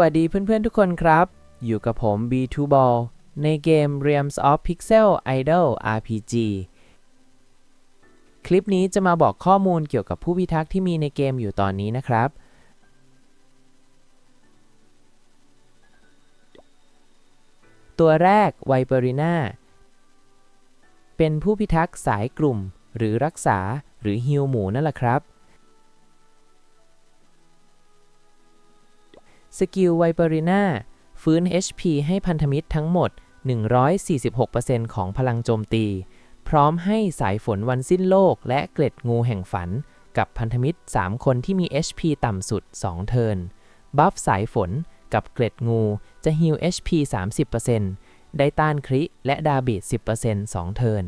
วัสดีเพื่อนๆทุกคนครับ อยู่กับผม B2 Ball ในเกม Realms of Pixel Idol RPG คลิปนี้จะมาบอกข้อมูลเกี่ยวกับผู้พิทักษ์ที่มีในเกมอยู่ตอนนี้นะครับ ตัวแรกไวเปอริน่าเป็นผู้พิทักษ์สายกลุ่ม หรือรักษาหรือฮิลหมูนั่นแหละครับ สกิลไวเปอริน่าฟื้น HP ให้พันธมิตรทั้งหมด 146%ของพลังโจมตี พร้อมให้สายฝนวันสิ้นโลกและเกล็ดงูแห่งฝัน กับพันธมิตร 3 คนที่มี HP ต่ำสุด 2 เทิร์น บัฟสายฝนกับเกล็ดงูจะฮิล HP 30%ได้ต้านคริและดาเบจ10% 2 เทิร์น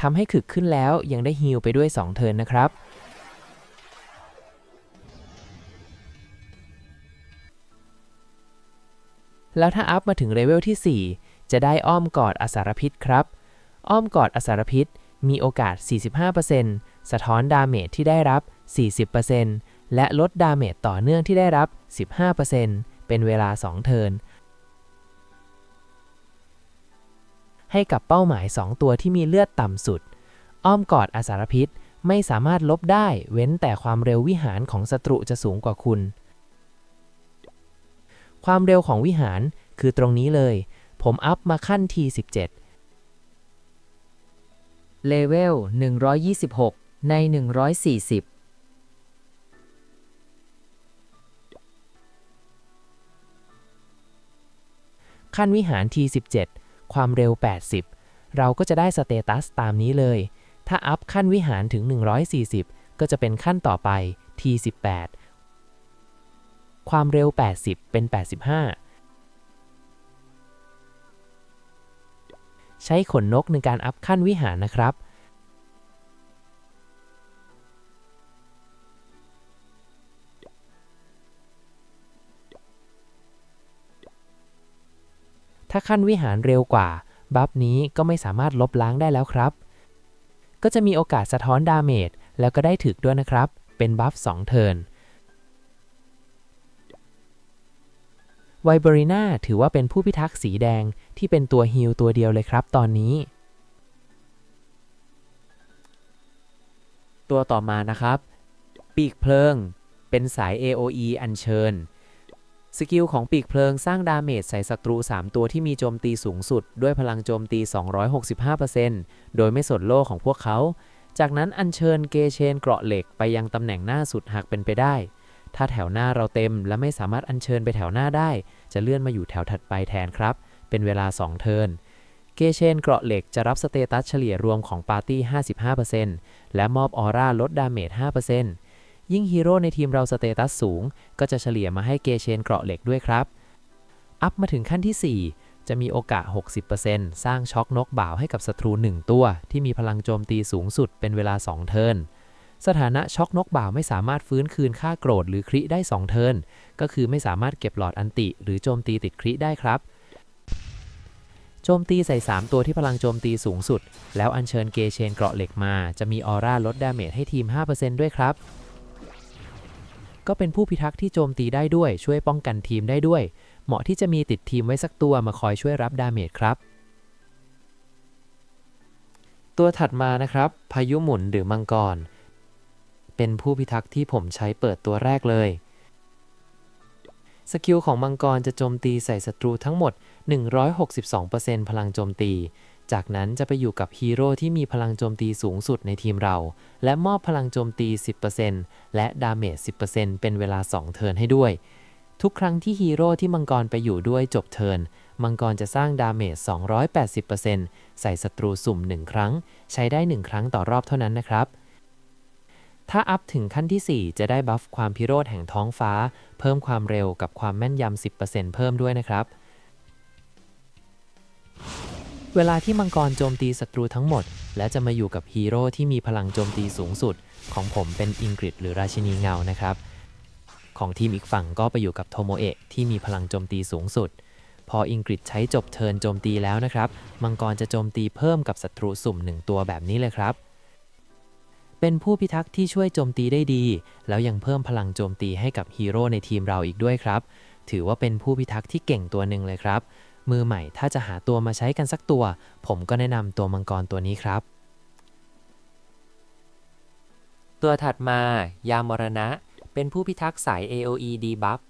ทำให้ขึกขึ้นแล้วยังได้ฮิลไปด้วย 2 เทิร์นนะครับ แล้วถ้าอัพมาถึงเลเวลที่ 4 จะได้อ้อมกอดอสารพิษครับ อ้อมกอดอสารพิษมีโอกาส 45%สะท้อนดาเมจที่ได้รับ 40%และลดดาเมจต่อเนื่องที่ได้รับ 15%เป็นเวลา 2 เทิร์นให้กับเป้าหมาย 2 ตัวที่มีเลือดต่ำสุด อ้อมกอดอสารพิษไม่สามารถลบได้เว้นแต่ความเร็ววิหารของศัตรูจะสูงกว่าคุณ ความเร็วของวิหารคือตรงนี้เลย ผมอัพมาขั้น T17 เลเวล 126 ใน 140 ขั้นวิหาร T17 ความเร็ว 80 เราก็จะได้สเตตัสตามนี้เลย ถ้าอัพขั้นวิหารถึง 140 ก็จะเป็นขั้นต่อไป T18 ความเร็ว 80 เป็น 85 ใช้ขนนกในการอัพขั้นวิหารนะครับ ถ้าขั้นวิหารเร็วกว่า บัฟนี้ก็ไม่สามารถลบล้างได้แล้วครับ ก็จะมีโอกาสสะท้อนดาเมจแล้วก็ได้ถึกด้วยนะครับ เป็นบัฟ2เทิร์น ไวเบอริน่าถือว่าเป็นผู้พิทักษ์สีแดงที่เป็นตัวฮีลตัวเดียวเลยครับตอนนี้ ตัวต่อมานะครับ ปีกเพลิง เป็นสาย AOE อัญเชิญ สกิลของปีกเพลิงสร้างดาเมจใส่ศัตรู 3 ตัวที่มีโจมตีสูงสุด ด้วยพลังโจมตี 265%โดยไม่สนโล่ของพวกเขา จากนั้นอัญเชิญเกเชนเกราะเหล็กไปยังตำแหน่งหน้าสุดหากเป็นไปได้ ถ้าแถวหน้าเราเต็มและไม่สามารถอัญเชิญไปแถวหน้าได้ จะเลื่อนมาอยู่แถวถัดไปแทนครับ เป็นเวลา 2 เทิร์น เกเชนเกราะเหล็กจะรับสเตตัสเฉลี่ยรวมของปาร์ตี้ 55%และมอบออร่าลดดาเมจ 5%ยิ่งฮีโร่ในทีมเราสเตตัสสูง ก็จะเฉลี่ยมาให้เกเชนเกราะเหล็กด้วยครับ อัพมาถึงขั้นที่ 4จะมีโอกาส 60%สร้างช็อกนกบ่าวให้กับศัตรู 1 ตัว ที่มีพลังโจมตีสูงสุดเป็นเวลา 2 เทิร์น สถานะช็อกนกบ่าวไม่สามารถฟื้นคืนค่าโกรธหรือคริได้ 2 เทิร์นก็คือไม่สามารถเก็บหลอดอันติ หรือโจมตีติดคริได้ครับ โจมตีใส่ 3 ตัวที่พลังโจมตีสูงสุด แล้วอัญเชิญเกเชนเกราะเหล็กมา จะมีออร่าลดดาเมจให้ทีม 5%ด้วยครับ ก็เป็นผู้พิทักษ์ที่โจมตีได้ด้วยช่วยป้องกันทีมได้ด้วย เหมาะที่จะมีติดทีมไว้สักตัวมาคอยช่วยรับดาเมจครับตัวถัดมานะครับ พายุหมุนหรือมังกร เป็นผู้พิทักษ์ที่ผมใช้เปิดตัวแรกเลย สกิลของมังกรจะโจมตีใส่ศัตรูทั้งหมด 162%พลังโจมตี จากนั้นจะไปอยู่กับฮีโร่ที่มีพลังโจมตีสูงสุดในทีมเรา และมอบพลังโจมตี 10%และดาเมจ 10%เป็นเวลา 2 เทิร์นให้ด้วย ทุกครั้งที่ฮีโร่ที่มังกรไปอยู่ด้วยจบเทิร์นมังกรจะสร้างดาเมจ 280%ใส่ศัตรูสุ่ม 1 ครั้ง ใช้ได้ 1 ครั้งต่อรอบเท่านั้นนะครับ ถ้าอัพถึงขั้นที่ 4 จะได้บัฟความพิโรธแห่งท้องฟ้า เพิ่มความเร็วกับความแม่นยำ 10%เพิ่มด้วยนะครับ เวลาที่มังกรโจมตีศัตรูทั้งหมด และจะมาอยู่กับฮีโร่ที่มีพลังโจมตีสูงสุด ของผมเป็นอิงกฤษหรือราชินีเงานะครับ ของทีมอีกฝั่งก็ไปอยู่กับโทโมเอะที่มีพลังโจมตีสูงสุด พออิงกฤษใช้จบเทินโจมตีแล้วนะครับ มังกรจะโจมตีเพิ่มกับศัตรูสุ่มหนึ่งตัวแบบนี้เลยครับ เป็นผู้พิทักษ์ที่ช่วยโจมตีได้ดี แล้วยังเพิ่มพลังโจมตีให้กับฮีโร่ในทีมเราอีกด้วยครับ ถือว่าเป็นผู้พิทักษ์ที่เก่งตัวหนึ่งเลยครับ มือใหม่ถ้าจะหาตัวมาใช้กันสักตัว ผมก็แนะนำตัวมังกรตัวนี้ครับ ตัวถัดมา ยามรณะ เป็นผู้พิทักษ์สาย AOE debuff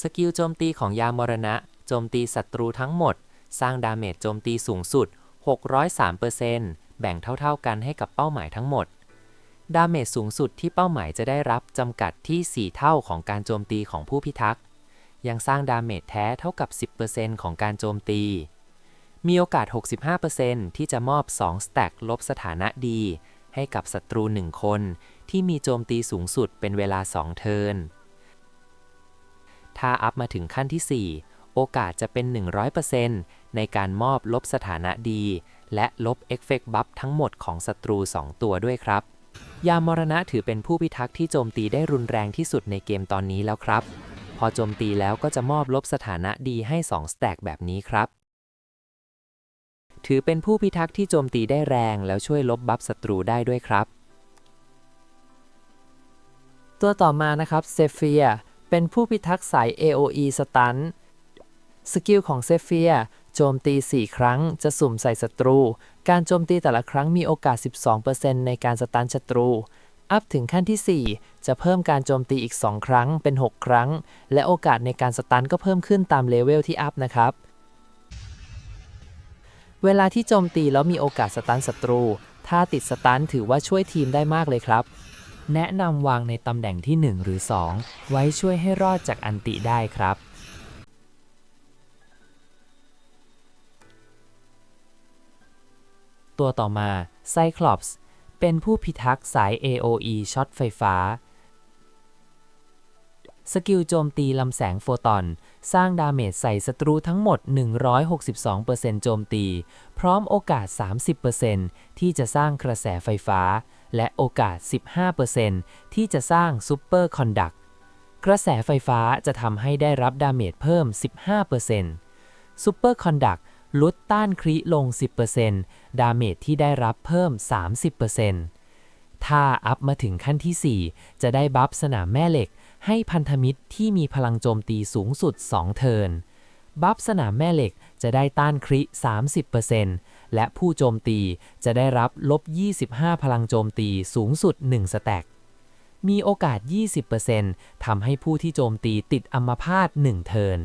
สกิลโจมตีของยามรณะ โจมตีศัตรูทั้งหมด สร้างดาเมจโจมตีสูงสุด 603% แบ่งเท่าๆกันให้กับเป้าหมายทั้งหมด ดาเมจสูงสุดที่เป้าหมายจะได้รับจำกัดที่ 4 เท่าของการโจมตีของผู้พิทักษ์ ยังสร้างดาเมจแท้เท่ากับ 10%ของการโจมตี มีโอกาส 65%ที่จะมอบ 2 สแต็กลบสถานะดี ให้กับศัตรู 1 คนที่มีโจมตีสูงสุดเป็นเวลา 2 เทิร์น ถ้าอัพมาถึงขั้นที่ 4 โอกาสจะเป็น 100%ในการมอบลบสถานะดี และลบเอฟเฟกต์บัฟทั้งหมดของศัตรู 2 ตัวด้วยครับ ยามมรณะถือเป็นผู้พิทักษ์ที่โจมตีได้รุนแรงที่สุดในเกมตอนนี้แล้วครับ พอโจมตีแล้วก็จะมอบลบสถานะดีให้ 2 สแต็กแบบนี้ครับ ถือเป็นผู้พิทักษ์ที่โจมตีได้แรงแล้วช่วยลบบัฟศัตรูได้ด้วยครับ ตัวต่อมานะครับเซเฟียเป็นผู้พิทักษ์สาย AOE สตันสกิลของเซเฟีย โจมตี 4 ครั้ง จะสุ่มใส่ศัตรู การโจมตีแต่ละครั้งมีโอกาส 12%ในการสตันศัตรู อัพถึงขั้นที่ 4 จะเพิ่มการโจมตีอีก 2 ครั้ง เป็น 6 ครั้ง และโอกาสในการสตันก็เพิ่มขึ้นตามเลเวลที่อัพนะครับ เวลาที่โจมตีแล้วมีโอกาสสตันศัตรู ถ้าติดสตันถือว่าช่วยทีมได้มากเลยครับ แนะนำวางในตำแหน่งที่ 1 หรือ 2 ไว้ช่วยให้รอดจากอันติได้ครับ ตัวต่อมา Cyclops เป็นผู้พิทักษ์สาย AOE ช็อตไฟฟ้า สกิลโจมตีลำแสงโฟตอน สร้างดาเมจใส่ศัตรูทั้งหมด 162%โจมตี พร้อมโอกาส 30%ที่จะสร้างกระแสไฟฟ้า และโอกาส 15%ที่จะสร้างซูเปอร์คอนดักกระแสไฟฟ้าจะทำให้ได้รับดาเมจเพิ่ม 15%ซูเปอร์คอนดัก ลดต้านคริลง 10%ดาเมจที่ได้รับเพิ่ม 30%ถ้าอัพมาถึงขั้นที่ 4 จะได้บัฟสนามแม่เหล็ก ให้พันธมิตรที่มีพลังโจมตีสูงสุด 2 เทิร์นบัฟสนามแม่เหล็กจะได้ต้านคริ 30%และผู้โจมตีจะได้รับลบ 25 พลังโจมตีสูงสุด 1 สแต็กมีโอกาส 20%ทำให้ผู้ที่โจมตีติดอัมพาต1เทิร์น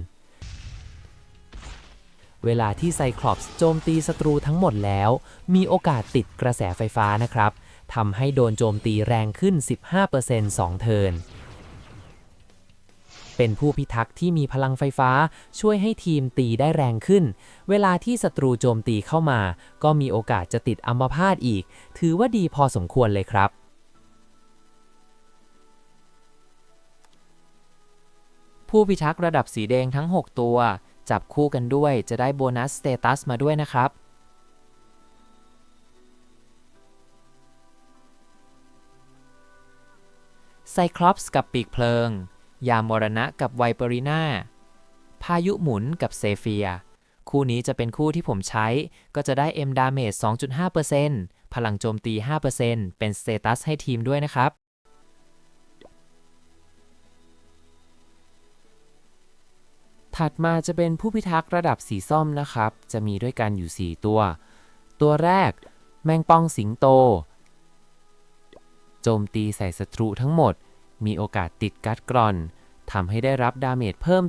เวลาที่ไซคลอปส์โจมตีศัตรูทั้งหมดแล้ว มีโอกาสติดกระแสไฟฟ้านะครับทำให้โดนโจมตีแรงขึ้น 15% 2 เทิร์นเป็นผู้พิทักษ์ที่มีพลังไฟฟ้าช่วยให้ทีมตีได้แรงขึ้น เวลาที่ศัตรูโจมตีเข้ามา ก็มีโอกาสจะติดอัมพาตอีก ถือว่าดีพอสมควรเลยครับผู้พิทักษ์ระดับสีแดงทั้ง 6 ตัว จับคู่กันด้วยจะได้โบนัสสเตตัสมาด้วยนะครับ ไซคลอปส์กับปีกเพลิง ยามมรณะกับไวเปอรีนาพายุหมุนกับเซเฟีย คู่นี้จะเป็นคู่ที่ผมใช้ ก็จะได้ M Damage 2.5%พลังโจมตี 5%เป็นสเตตัสให้ทีมด้วยนะครับ ถัดมาจะเป็นผู้พิทักษ์ระดับสีส้มนะครับ จะมีด้วยกันอยู่ 4 ตัว ตัวแรก แมงป่องสิงโต โจมตีใส่ศัตรูทั้งหมด มีโอกาสติดกัดกร่อนทำให้ได้รับดาเมจเพิ่ม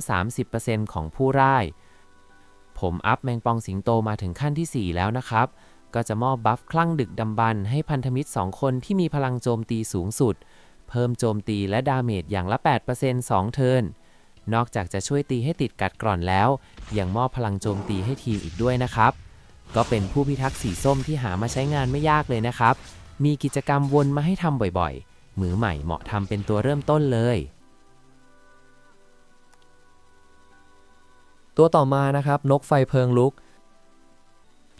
30%ของผู้ร่าย ผมอัพแมงป่องสิงโตมาถึงขั้นที่ 4 แล้วนะครับ ก็จะมอบบัฟคลั่งดึกดำบรรให้พันธมิตร 2 คนที่มีพลังโจมตีสูงสุด เพิ่มโจมตีและดาเมจอย่างละ 8% 2 เทิร์น นอกจากจะช่วยตีให้ติดกัดกร่อนแล้ว ยังมอบพลังโจมตีให้ทีมอีกด้วยนะครับ ก็เป็นผู้พิทักษ์สีส้มที่หามาใช้งานไม่ยากเลยนะครับ มีกิจกรรมวนมาให้ทำบ่อยๆ มือใหม่เหมาะทำเป็นตัวเริ่มต้นเลย ตัวต่อมานะครับ นกไฟเพลิงลุก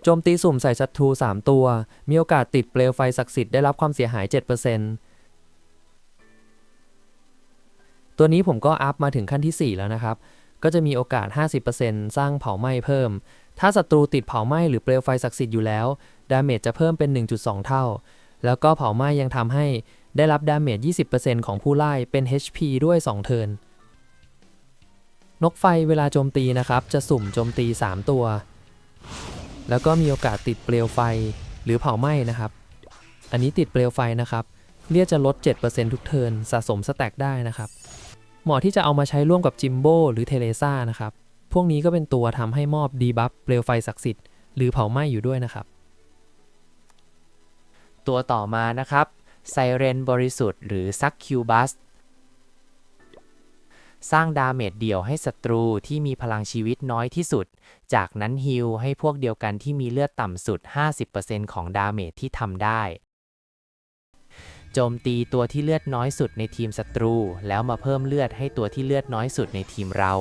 โจมตีสุ่มใส่ศัตรู3 ตัว มีโอกาสติดเปลวไฟศักดิ์สิทธิ์ได้รับความเสียหาย 7% ตัวนี้ผมก็อัพมาถึงขั้นที่ 4 แล้วนะครับ ก็จะมีโอกาส 50%สร้างเผาไหม้เพิ่ม ถ้าศัตรูติดเผาไหม้หรือเปลวไฟศักดิ์สิทธิ์อยู่แล้ว ดาเมจจะเพิ่มเป็น 1.2 เท่า แล้วก็เผาไหม้ยังทำให้ได้รับดาเมจ 20%ของผู้ไล่เป็น HP ด้วย 2 เทิร์น นกไฟเวลาโจมตีนะครับ จะสุ่มโจมตี 3 ตัว แล้วก็มีโอกาสติดเปลวไฟหรือเผาไหม้นะครับ อันนี้ติดเปลวไฟนะครับเลียดจะลด 7%ทุกเทิร์นสะสมสแต็กได้นะครับ เหมาะที่จะเอามาใช้ร่วมกับจิมโบหรือเทเลซ่านะครับ พวกนี้ก็เป็นตัวทำให้มอบดีบัฟเปลวไฟศักดิ์สิทธิ์หรือเผาไหม้อยู่ด้วยนะครับ ตัวต่อมานะครับไซเรนบริสุทธิ์หรือซักคิวบัสสร้างดาเมจเดี่ยวให้ศัตรูที่มีพลังชีวิตน้อยที่สุด จากนั้นฮิลให้พวกเดียวกันที่มีเลือดต่ำสุด 50%ของดาเมจที่ทำได้ โจมตีตัวที่เลือดน้อยสุดในทีมศัตรู แล้วมาเพิ่มเลือดให้ตัวที่เลือดน้อยสุดในทีมเรา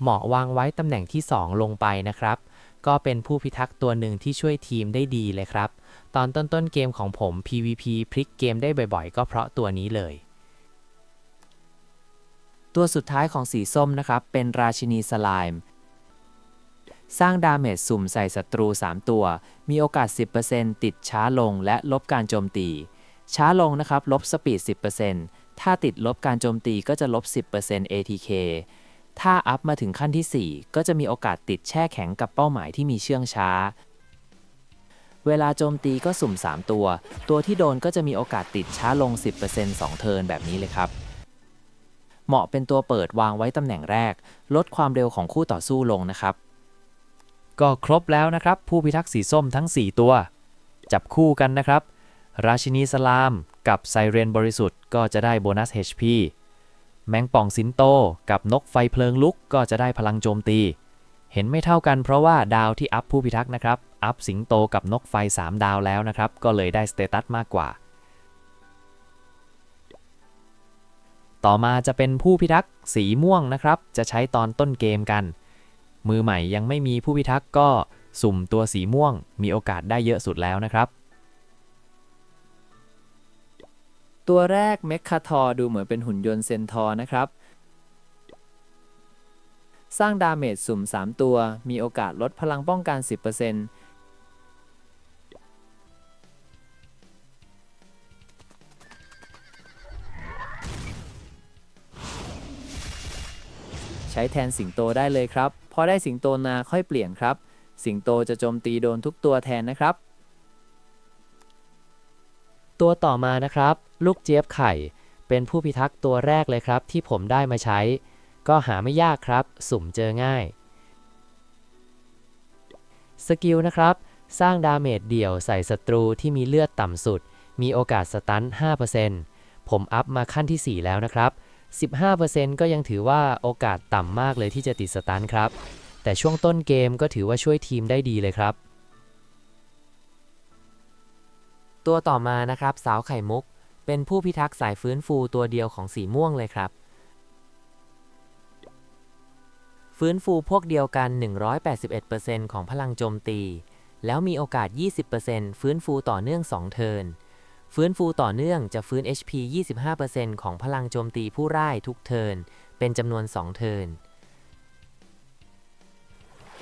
เหมาะวางไว้ตำแหน่งที่ 2 ลงไปนะครับ ก็เป็นผู้พิทักษ์ตัวหนึ่งที่ช่วยทีมได้ดีเลยครับ ตอนต้นๆเกมของผม PVP พลิกเกมได้บ่อยๆ ก็เพราะตัวนี้เลย ตัวสุดท้ายของสีส้มนะครับ เป็นราชินีสไลม์สร้างดาเมจสุ่มใส่ศัตรู 3 ตัว มีโอกาส 10%ติดช้าลงและลบการโจมตี ช้าลงนะครับ ลบสปีด 10%ถ้าติดลบการโจมตีก็จะลบ 10% ATK ถ้าอัพมาถึงขั้นที่ 4 ก็จะมีโอกาสติดแช่แข็งกับเป้าหมายที่มีเชื่องช้า เวลาโจมตีก็สุ่ม 3 ตัว ตัวที่โดนก็จะมีโอกาสติดช้าลง 10% 2 เทิร์นแบบนี้เลยครับ เหมาะเป็นตัวเปิดวางไว้ตำแหน่งแรก ลดความเร็วของคู่ต่อสู้ลงนะครับ ก็ครบแล้วนะครับ ผู้พิทักษ์สีส้มทั้ง 4 ตัว จับคู่กันนะครับ ราชินีสลามกับไซเรนบริสุทธิ์ก็จะได้โบนัส HP แมงป่องสินโตกับนกไฟเพลิงลุกก็จะได้พลังโจมตี เห็นไม่เท่ากันเพราะว่าดาวที่อัพผู้พิทักษ์นะครับ อัพสิงโตกับนกไฟ 3 ดาวแล้วนะครับ ก็เลยได้สเตตัสมากกว่า ต่อมาจะเป็นผู้พิทักษ์สีม่วงนะครับ จะใช้ตอนต้นเกมกัน มือใหม่ยังไม่มีผู้พิทักษ์ก็สุ่มตัวสีม่วงมีโอกาสได้เยอะสุดแล้วนะครับ ตัวแรกเมคคาทอดูเหมือนเป็นหุ่นยนต์เซนทอร์นะครับ สร้างดาเมจสุ่ม 3 ตัว มีโอกาสลดพลังป้องกัน 10%ใช้แทนสิงโตได้เลยครับ พอได้สิงโตนาค่อยเปลี่ยนครับ สิงโตจะโจมตีโดนทุกตัวแทนนะครับ ตัวต่อมานะครับ ลูกเจี๊ยบไข่ เป็นผู้พิทักษ์ตัวแรกเลยครับ ที่ผมได้มาใช้ ก็หาไม่ยากครับ สุ่มเจอง่าย สกิลนะครับ สร้างดาเมจเดี่ยวใส่ศัตรูที่มีเลือดต่ำสุด มีโอกาสสตัน 5%ผมอัพมาขั้นที่ 4 แล้วนะครับ 15%ก็ยังถือว่าโอกาสต่ำมากเลยที่จะติดสตันครับ แต่ช่วงต้นเกมก็ถือว่าช่วยทีมได้ดีเลยครับ ตัวต่อมานะครับ สาวไข่มุก เป็นผู้พิทักษ์สายฟื้นฟูตัวเดียวของสีม่วงเลยครับ ฟื้นฟูพวกเดียวกัน 181%ของพลังโจมตี แล้วมีโอกาส 20%ฟื้นฟูต่อเนื่อง 2 เทิร์นฟื้นฟูต่อเนื่องจะฟื้น HP 25%ของพลังโจมตีผู้ร่ายทุกเทิร์นเป็นจำนวน 2 เทิร์น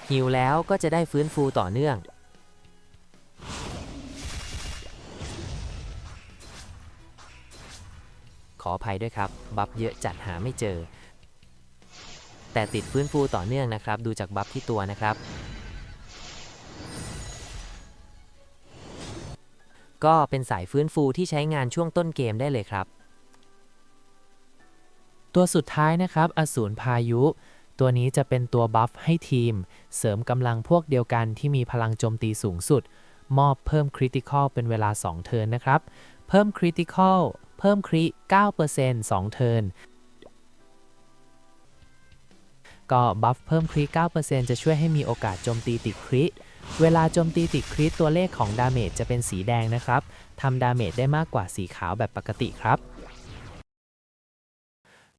ฮิวแล้วก็จะได้ฟื้นฟูต่อเนื่อง ออภัยด้วยครับ บัฟเยอะจัดหาไม่เจอ แต่ติดฟื้นฟูต่อเนื่องนะครับ ดูจากบัฟที่ตัวนะครับ ก็เป็นสายฟื้นฟูที่ใช้งานช่วงต้นเกมได้เลยครับ ตัวสุดท้ายนะครับอสูรพายุ ตัวนี้จะเป็นตัวบัฟให้ทีม เสริมกำลังพวกเดียวกันที่มีพลังโจมตีสูงสุด มอบเพิ่มคริติคอลเป็นเวลา 2 เทิร์นนะครับ เพิ่มคริติคอล เพิ่มคริ9% 2 เทิร์นก็บัฟเพิ่มคริ9%จะช่วยให้มีโอกาสโจมตีติดคริเวลาโจมตีติดคริตัวเลขของดาเมจจะเป็นสีแดงนะครับทำดาเมจได้มากกว่าสีขาวแบบปกติครับ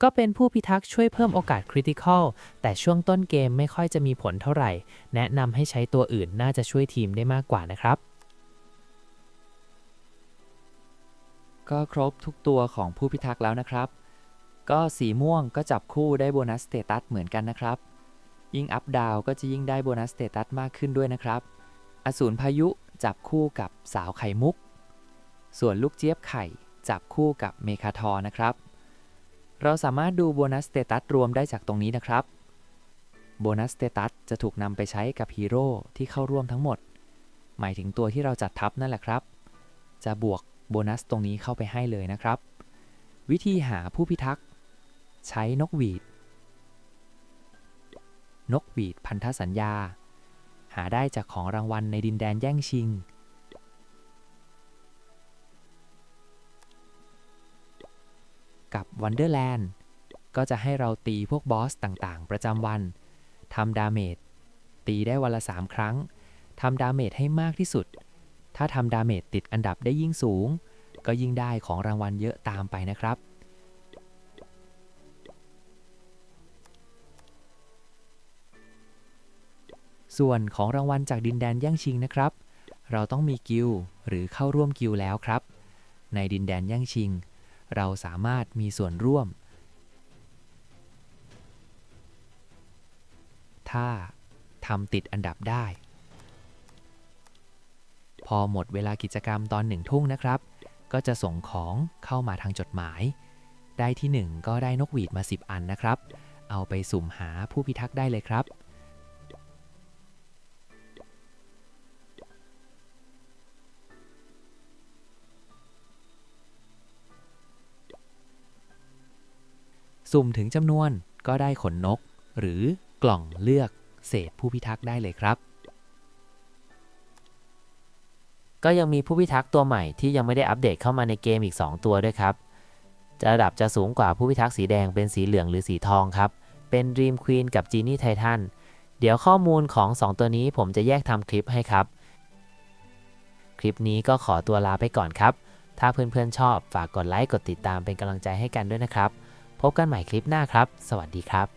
ก็เป็นผู้พิทักษ์ช่วยเพิ่มโอกาสคริติคอลแต่ช่วงต้นเกมไม่ค่อยจะมีผลเท่าไหร่ แนะนำให้ใช้ตัวอื่นน่าจะช่วยทีมได้มากกว่านะครับ ก็ครบทุกตัวของผู้พิทักษ์แล้วนะครับ ก็สีม่วงก็จับคู่ได้โบนัสสเตตัสเหมือนกันนะครับ ยิ่งอัพดาวก็จะยิ่งได้โบนัสสเตตัสมากขึ้นด้วยนะครับ อสูรพายุจับคู่กับสาวไข่มุก ส่วนลูกเจี๊ยบไข่จับคู่กับเมคาทอนะครับ เราสามารถดูโบนัสสเตตัสรวมได้จากตรงนี้นะครับ โบนัสสเตตัสจะถูกนำไปใช้กับฮีโร่ที่เข้าร่วมทั้งหมด หมายถึงตัวที่เราจัดทัพนั่นแหละครับ จะบวก โบนัสตรงนี้เข้าไปให้เลยนะครับ วิธีหาผู้พิทักษ์ ใช้นกหวีด นกหวีดพันธสัญญา หาได้จากของรางวัลในดินแดนแย่งชิง กับ Wonderland ก็จะให้เราตีพวกบอสต่างๆ ประจำวันทำดาเมจตีได้วันละ 3 ครั้งทำดาเมจให้มากที่สุด ถ้าทำดาเมจติดอันดับได้ยิ่งสูง ก็ยิ่งได้ของรางวัลเยอะตามไปนะครับ ส่วนของรางวัลจากดินแดนแย่งชิงนะครับ เราต้องมีกิลหรือเข้าร่วมกิลแล้วครับ ในดินแดนแย่งชิง เราสามารถมีส่วนร่วม ถ้าทำติดอันดับได้ พอหมดเวลากิจกรรมตอนหนึ่งทุ่งนะครับ ก็จะส่งของเข้ามาทางจดหมาย ได้ที่ 1 ก็ได้นกหวีดมา 10 อันนะครับ เอาไปสุ่มหาผู้พิทักษ์ได้เลยครับ สุ่มถึงจำนวนก็ได้ขนนก หรือกล่องเลือกเศษผู้พิทักษ์ได้เลยครับ ก็ยังมีผู้พิทักษ์ตัวใหม่ที่ยังไม่ได้อัปเดตเข้ามาในเกมอีก 2 ตัวด้วยครับระดับจะสูงกว่าผู้พิทักษ์สีแดงเป็นสีเหลืองหรือสีทองครับ เป็น Dream Queen กับ Genie Titan เดี๋ยวข้อมูลของ 2 ตัวนี้ผมจะแยกทำคลิปให้ครับ คลิปนี้ก็ขอตัวลาไปก่อนครับ ถ้าเพื่อนๆชอบฝากกดไลค์กดติดตามเป็นกำลังใจให้กันด้วยนะครับ พบกันใหม่คลิปหน้าครับ สวัสดีครับ